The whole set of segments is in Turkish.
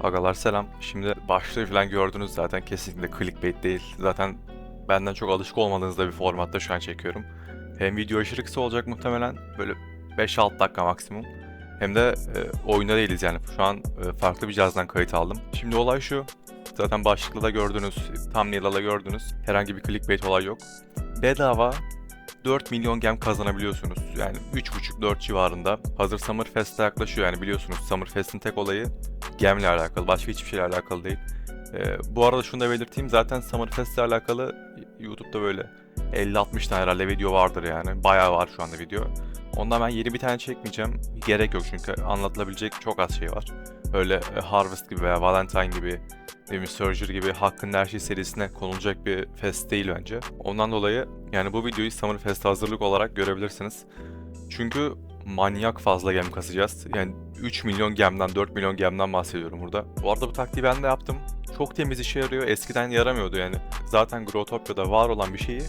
Agalar selam. Şimdi başlığı falan gördünüz zaten kesinlikle clickbait değil. Zaten benden çok alışık olmadığınızda bir formatta şu an çekiyorum. Hem video aşırı kısa olacak muhtemelen böyle 5-6 dakika maksimum. Hem de e, oyunda değiliz yani. Şu an e, farklı bir cihazdan kayıt aldım. Şimdi olay şu. Zaten başlıkta da gördünüz, thumbnail'da da gördünüz. Herhangi bir clickbait olay yok. Bedava 4 milyon gem kazanabiliyorsunuz. Yani 3,5-4 civarında. Hazır Summerfest'e yaklaşıyor yani biliyorsunuz Summerfest'in tek olayı gemle alakalı. Başka hiçbir şeyle alakalı değil. Ee, bu arada şunu da belirteyim. Zaten Summerfest'le alakalı YouTube'da böyle 50-60 tane herhalde video vardır yani. Bayağı var şu anda video. Ondan ben yeni bir tane çekmeyeceğim. Gerek yok çünkü anlatılabilecek çok az şey var. Öyle e, Harvest gibi veya Valentine gibi, ne bileyim Surgery gibi Hakkın Her Şey serisine konulacak bir fest değil bence. Ondan dolayı yani bu videoyu Summerfest'e hazırlık olarak görebilirsiniz. Çünkü manyak fazla gem kasacağız. Yani 3 milyon gemden, 4 milyon gemden bahsediyorum burada. Bu arada bu taktiği ben de yaptım. Çok temiz işe yarıyor. Eskiden yaramıyordu yani. Zaten Growtopia'da var olan bir şeyi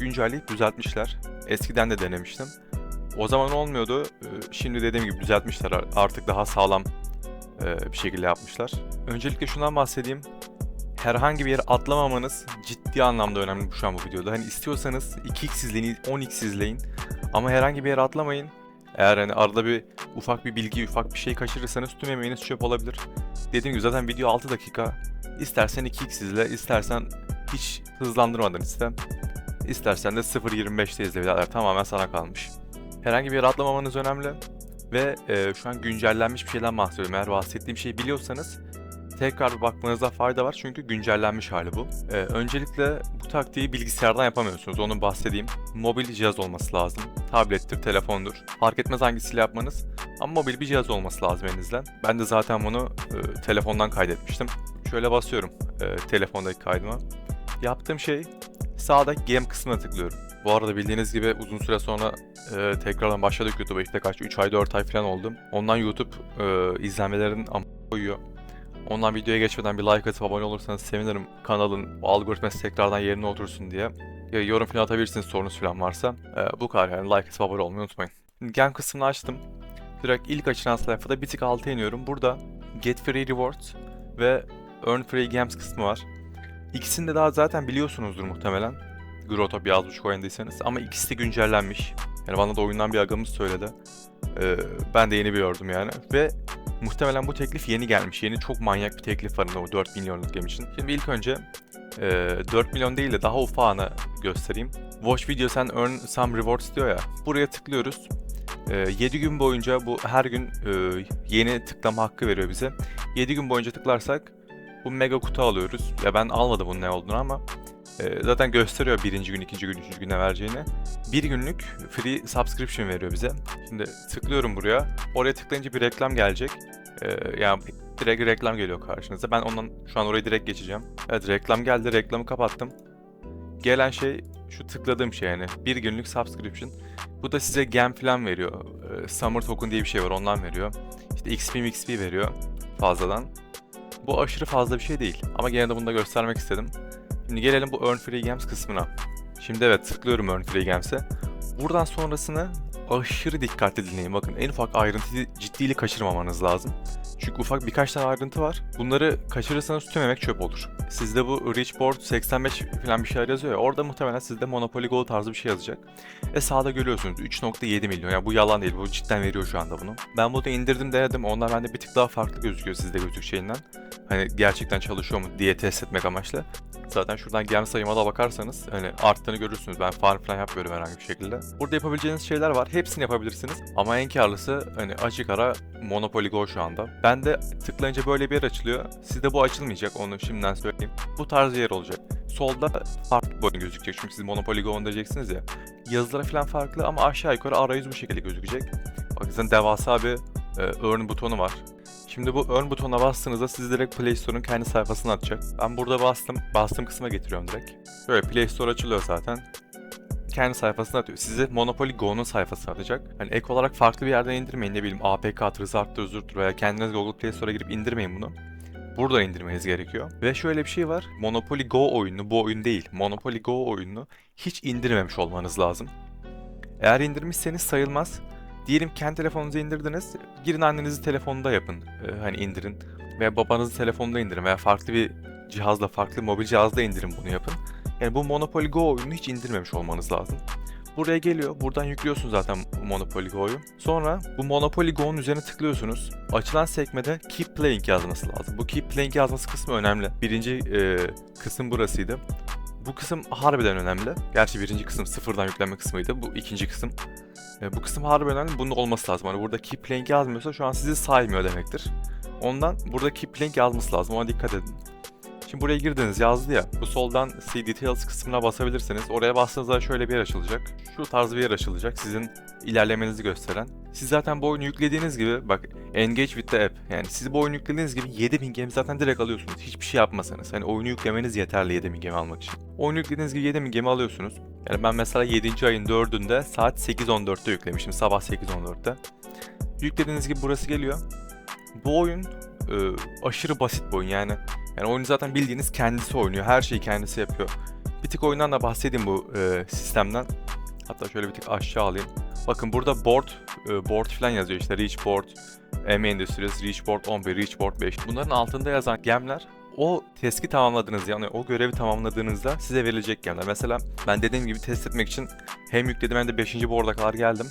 güncelleyip düzeltmişler. Eskiden de denemiştim. O zaman olmuyordu. Ee, Şimdi dediğim gibi düzeltmişler. Artık daha sağlam e, bir şekilde yapmışlar. Öncelikle şundan bahsedeyim. Herhangi bir yere atlamamanız ciddi anlamda önemli şu an bu videoda. Hani istiyorsanız 2x izleyin, 10x izleyin. Ama herhangi bir yere atlamayın. Eğer hani arada bir ufak bir bilgi, ufak bir şey kaçırırsanız tüm emeğiniz çöp olabilir. Dediğim gibi zaten video 6 dakika. İstersen 2x izle, istersen hiç hızlandırmadan iste. İstersen de 0.25'te izle birader. Tamamen sana kalmış. Herhangi bir yere atlamamanız önemli. Ve e, şu an güncellenmiş bir şeyden bahsediyorum. Eğer bahsettiğim şeyi biliyorsanız tekrar bir bakmanızda fayda var çünkü güncellenmiş hali bu. Ee, öncelikle bu taktiği bilgisayardan yapamıyorsunuz onu bahsedeyim. Mobil cihaz olması lazım. Tablettir, telefondur. Fark etmez hangisiyle yapmanız. Ama mobil bir cihaz olması lazım elinizden. Ben de zaten bunu e, telefondan kaydetmiştim. Şöyle basıyorum e, telefondaki kaydıma. Yaptığım şey sağdaki game kısmına tıklıyorum. Bu arada bildiğiniz gibi uzun süre sonra e, tekrardan başladık YouTube'a. İşte kaç 3 ay 4 ay falan oldum. Ondan YouTube e, izlenmelerin am koyuyor. Ondan videoya geçmeden bir like atıp abone olursanız sevinirim. Kanalın algoritması tekrardan yerine otursun diye. Ya, yorum falan atabilirsiniz sorunuz falan varsa. Ee, bu kadar yani like atıp abone olmayı unutmayın. Gem kısmını açtım. Direkt ilk açılan sayfada bir tık alta iniyorum. Burada Get Free Rewards ve Earn Free Games kısmı var. İkisini de daha zaten biliyorsunuzdur muhtemelen. Az buçuk oynadıysanız. Ama ikisi de güncellenmiş. Yani bana da oyundan bir agamız söyledi. Ee, ben de yeni biliyordum yani. Ve Muhtemelen bu teklif yeni gelmiş. Yeni çok manyak bir teklif var o 4 milyonluk gem için. Şimdi ilk önce e, 4 milyon değil de daha ufağını göstereyim. Watch video sen earn some rewards diyor ya. Buraya tıklıyoruz. E, 7 gün boyunca bu her gün e, yeni tıklama hakkı veriyor bize. 7 gün boyunca tıklarsak bu mega kutu alıyoruz. Ya ben almadım bunun ne olduğunu ama e, zaten gösteriyor birinci gün, ikinci gün, üçüncü güne vereceğini. Bir günlük free subscription veriyor bize. Şimdi tıklıyorum buraya. Oraya tıklayınca bir reklam gelecek. Ee, yani direkt reklam geliyor karşınıza. Ben ondan şu an orayı direkt geçeceğim. Evet reklam geldi. Reklamı kapattım. Gelen şey şu tıkladığım şey yani. Bir günlük subscription. Bu da size gem falan veriyor. Ee, Summer token diye bir şey var ondan veriyor. İşte XP XP veriyor fazladan. Bu aşırı fazla bir şey değil. Ama gene de bunu da göstermek istedim. Şimdi gelelim bu Earn Free Games kısmına. Şimdi evet tıklıyorum Earn Free Games'e. Buradan sonrasını aşırı dikkatli dinleyin. Bakın en ufak ayrıntıyı ciddiyle kaçırmamanız lazım. Çünkü ufak birkaç tane ayrıntı var. Bunları kaçırırsanız tüm emek çöp olur. Sizde bu Rich Board 85 falan bir şeyler yazıyor ya. Orada muhtemelen sizde Monopoly Go tarzı bir şey yazacak. Ve sağda görüyorsunuz 3.7 milyon. Yani bu yalan değil. Bu cidden veriyor şu anda bunu. Ben bunu indirdim denedim. Onlar bende bir tık daha farklı gözüküyor sizde gözükeceğinden. Hani gerçekten çalışıyor mu diye test etmek amaçlı. Zaten şuradan gem sayıma da bakarsanız hani arttığını görürsünüz. Ben farm falan yapmıyorum herhangi bir şekilde. Burada yapabileceğiniz şeyler var. Hepsini yapabilirsiniz. Ama en karlısı hani açık ara Monopoly Go şu anda. Ben de tıklayınca böyle bir yer açılıyor. Sizde bu açılmayacak onu şimdiden söyleyeyim. Bu tarz bir yer olacak. Solda farklı bir oyun gözükecek çünkü siz Monopoly Go diyeceksiniz ya. Yazıları falan farklı ama aşağı yukarı arayüz bu şekilde gözükecek. Bakın devasa bir e, earn butonu var. Şimdi bu earn butonuna bastığınızda sizi direkt Play Store'un kendi sayfasına atacak. Ben burada bastım. Bastığım kısma getiriyorum direkt. Böyle Play Store açılıyor zaten. Kendi sayfasına atıyor. Sizi Monopoly Go'nun sayfasına atacak. Hani ek olarak farklı bir yerden indirmeyin. Ne bileyim APK, Rzart'tır, Zurt'tur veya kendiniz Google Play Store'a girip indirmeyin bunu. Burada indirmeniz gerekiyor. Ve şöyle bir şey var. Monopoly Go oyununu, bu oyun değil. Monopoly Go oyununu hiç indirmemiş olmanız lazım. Eğer indirmişseniz sayılmaz. Diyelim kendi telefonunuza indirdiniz. Girin annenizi telefonunda yapın. Ee, hani indirin. veya babanızın telefonunda indirin veya farklı bir cihazla, farklı mobil cihazda indirin bunu yapın. Yani bu Monopoly Go oyununu hiç indirmemiş olmanız lazım. Buraya geliyor. Buradan yüklüyorsun zaten Monopoly Go'yu. Sonra bu Monopoly Go'nun üzerine tıklıyorsunuz. Açılan sekmede Keep Playing yazması lazım. Bu Keep Playing yazması kısmı önemli. Birinci e, kısım burasıydı. Bu kısım harbiden önemli. Gerçi birinci kısım sıfırdan yükleme kısmıydı. Bu ikinci kısım. E, bu kısım harbiden önemli. Bunun olması lazım. Hani burada Keep Playing yazmıyorsa şu an sizi saymıyor demektir. Ondan burada Keep Playing yazması lazım. Ona dikkat edin. Şimdi buraya girdiniz yazdı ya. Bu soldan See Details kısmına basabilirsiniz. Oraya bastığınızda şöyle bir yer açılacak. Şu tarz bir yer açılacak. Sizin ilerlemenizi gösteren. Siz zaten bu oyunu yüklediğiniz gibi bak Engage with the app. Yani siz bu oyunu yüklediğiniz gibi 7000 gem zaten direkt alıyorsunuz. Hiçbir şey yapmasanız. Hani oyunu yüklemeniz yeterli 7000 gem almak için. Oyunu yüklediğiniz gibi 7000 gemi alıyorsunuz. Yani ben mesela 7. ayın 4'ünde saat 8.14'te yüklemiştim. Sabah 8.14'te. Yüklediğiniz gibi burası geliyor. Bu oyun e, aşırı basit bir oyun yani. Yani oyunu zaten bildiğiniz kendisi oynuyor. Her şeyi kendisi yapıyor. Bir tık oyundan da bahsedeyim bu e, sistemden. Hatta şöyle bir tık aşağı alayım. Bakın burada board, e, board falan yazıyor işte Reach Board, M Industries, Reach Board 11, Reach Board 5. Bunların altında yazan gemler o testi tamamladığınız yani o görevi tamamladığınızda size verilecek gemler. Mesela ben dediğim gibi test etmek için hem yükledim hem de 5. board'a kadar geldim.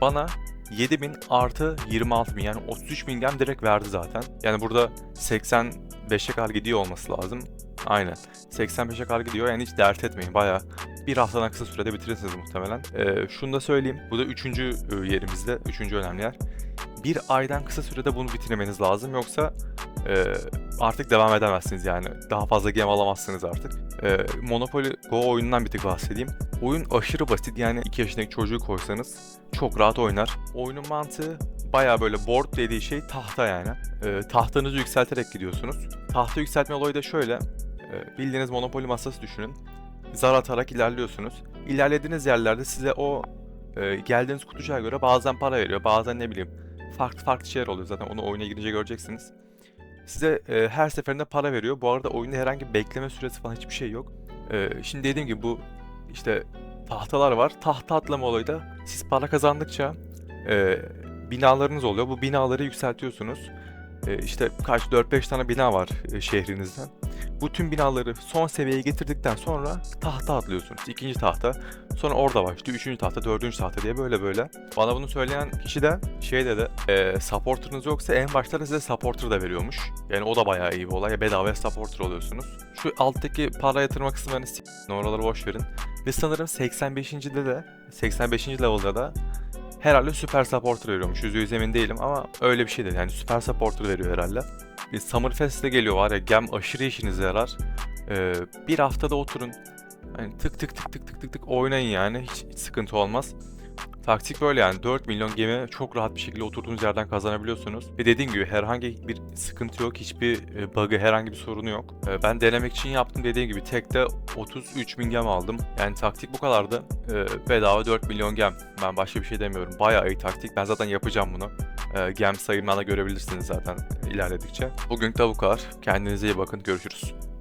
Bana 7000 artı 26000 yani 33000 gem direkt verdi zaten. Yani burada 85'e kadar gidiyor olması lazım. Aynen. 85'e kadar gidiyor yani hiç dert etmeyin. Baya bir haftadan kısa sürede bitirirsiniz muhtemelen. Ee, şunu da söyleyeyim. Bu da üçüncü e, yerimizde. Üçüncü önemli yer. Bir aydan kısa sürede bunu bitirmeniz lazım. Yoksa e, artık devam edemezsiniz yani. Daha fazla gem alamazsınız artık. E, Monopoly Go oyunundan bir tık bahsedeyim. Oyun aşırı basit yani 2 yaşındaki çocuğu koysanız çok rahat oynar. Oyunun mantığı baya böyle board dediği şey tahta yani. E, tahtanızı yükselterek gidiyorsunuz. Tahta yükseltme olayı da şöyle. E, bildiğiniz Monopoly masası düşünün. Zar atarak ilerliyorsunuz. İlerlediğiniz yerlerde size o e, geldiğiniz kutucuğa göre bazen para veriyor. Bazen ne bileyim farklı farklı şeyler oluyor zaten onu oyuna girince göreceksiniz. Size e, her seferinde para veriyor. Bu arada oyunda herhangi bir bekleme süresi falan hiçbir şey yok. E, şimdi dediğim gibi bu işte tahtalar var. Tahta atlama olayı da siz para kazandıkça e, binalarınız oluyor. Bu binaları yükseltiyorsunuz. E, işte kaç 4-5 tane bina var e, şehrinizden. Bu tüm binaları son seviyeye getirdikten sonra tahta atlıyorsunuz. İkinci tahta. Sonra orada başlıyor. Üçüncü tahta, dördüncü tahta diye böyle böyle. Bana bunu söyleyen kişi de şey dedi. E, supporter'ınız yoksa en başta da size supporter da veriyormuş. Yani o da bayağı iyi bir olay. Bedava supporter oluyorsunuz. Şu alttaki para yatırma kısımlarını s- oraları boş verin. Ve sanırım 85. de de 85. level'da da herhalde süper supporter veriyormuş. Yüzde yüz emin değilim ama öyle bir şey. Yani süper supporter veriyor herhalde. Bir Summerfest'te geliyor var ya gem aşırı işinize yarar. Ee, bir haftada oturun. Hani tık tık tık tık tık tık tık oynayın yani hiç, hiç sıkıntı olmaz. Taktik böyle yani 4 milyon gemi çok rahat bir şekilde oturduğunuz yerden kazanabiliyorsunuz. Ve dediğim gibi herhangi bir sıkıntı yok, hiçbir e, bug'ı, herhangi bir sorunu yok. E, Ben denemek için yaptım dediğim gibi tekte 33 bin gem aldım. Yani taktik bu kadardı. E, Bedava 4 milyon gem. Ben başka bir şey demiyorum. Bayağı iyi taktik. Ben zaten yapacağım bunu. E, Gem sayımdan da görebilirsiniz zaten ilerledikçe. Bugün bu kadar. Kendinize iyi bakın. Görüşürüz.